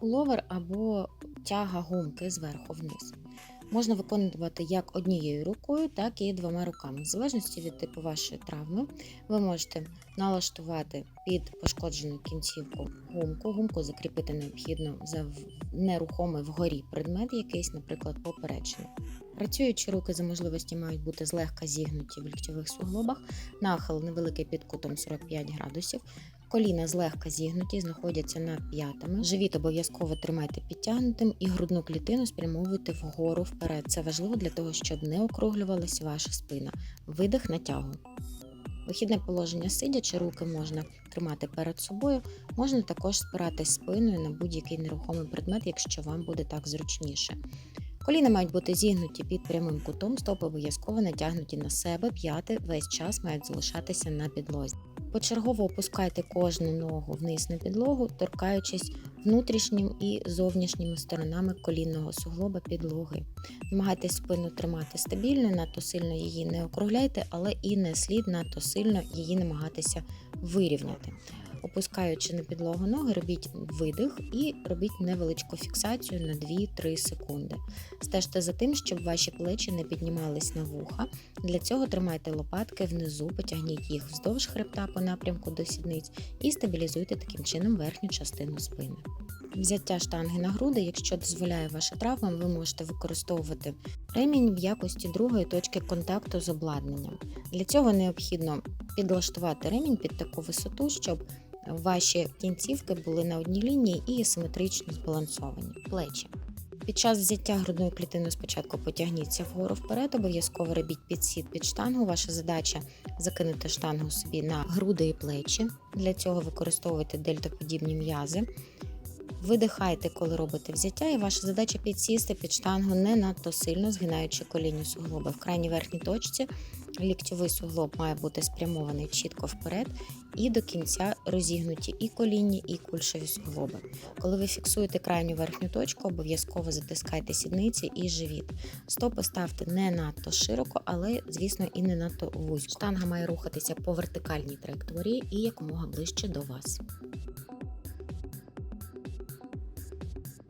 Пуловер або тяга гумки зверху вниз. Можна виконувати як однією рукою, так і двома руками. В залежності від типу вашої травми, ви можете налаштувати під пошкоджену кінцівку гумку. Гумку закріпити необхідно за нерухомий вгорі предмет, якийсь, наприклад, поперечний. Працюючі руки за можливості мають бути злегка зігнуті в ліктьових суглобах, нахил невеликий під кутом 45 градусів, коліна злегка зігнуті, знаходяться над п'ятами. Живіт обов'язково тримайте підтягнутим і грудну клітину спрямовуйте вгору вперед. Це важливо для того, щоб не округлювалася ваша спина. Видих на тягу. Вихідне положення сидячи, руки можна тримати перед собою, можна також спиратись спиною на будь-який нерухомий предмет, якщо вам буде так зручніше. Коліна мають бути зігнуті під прямим кутом, стопи обов'язково натягнуті на себе, п'яти весь час мають залишатися на підлозі. Почергово опускайте кожну ногу вниз на підлогу, торкаючись внутрішнім і зовнішніми сторонами колінного суглоба підлоги. Намагайтесь спину тримати стабільно, надто сильно її не округляйте, але і не слід надто сильно її намагатися вирівняти. Опускаючи на підлогу ноги, робіть видих і робіть невеличку фіксацію на 2-3 секунди. Стежте за тим, щоб ваші плечі не піднімались на вуха. Для цього тримайте лопатки внизу, потягніть їх вздовж хребта по напрямку до сідниць і стабілізуйте таким чином верхню частину спини. Взяття штанги на груди, якщо дозволяє ваша травма, ви можете використовувати ремінь в якості другої точки контакту з обладнанням. Для цього необхідно підлаштувати ремінь під таку висоту, щоб ваші кінцівки були на одній лінії і симетрично збалансовані. Плечі. Під час взяття грудної клітини спочатку потягніться вгору вперед, обов'язково робіть підсід під штангу. Ваша задача закинути штангу собі на груди і плечі. Для цього використовуйте дельтоподібні м'язи. Видихайте, коли робите взяття, і ваша задача підсісти під штангу не надто сильно, згинаючи колінні суглоби. В крайній верхній точці ліктьовий суглоб має бути спрямований чітко вперед і до кінця розігнуті і колінні, і кульшові суглоби. Коли ви фіксуєте крайню верхню точку, обов'язково затискайте сідниці і живіт. Стопи ставте не надто широко, але, звісно, і не надто вузько. Штанга має рухатися по вертикальній траєкторії і якомога ближче до вас.